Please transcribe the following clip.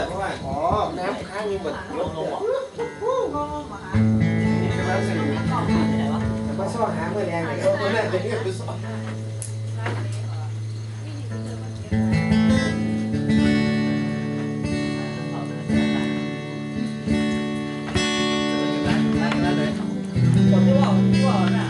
เนี่ยเพราะว่า อ๋อ น้ำค้างนี่หมดลดลงอะนี่กำลังสปช่แต่ว่าซ่อนหาไมื่อแรงเลยเขาเอาหน้าไปเรียกไปช่อน我知道，我知道那。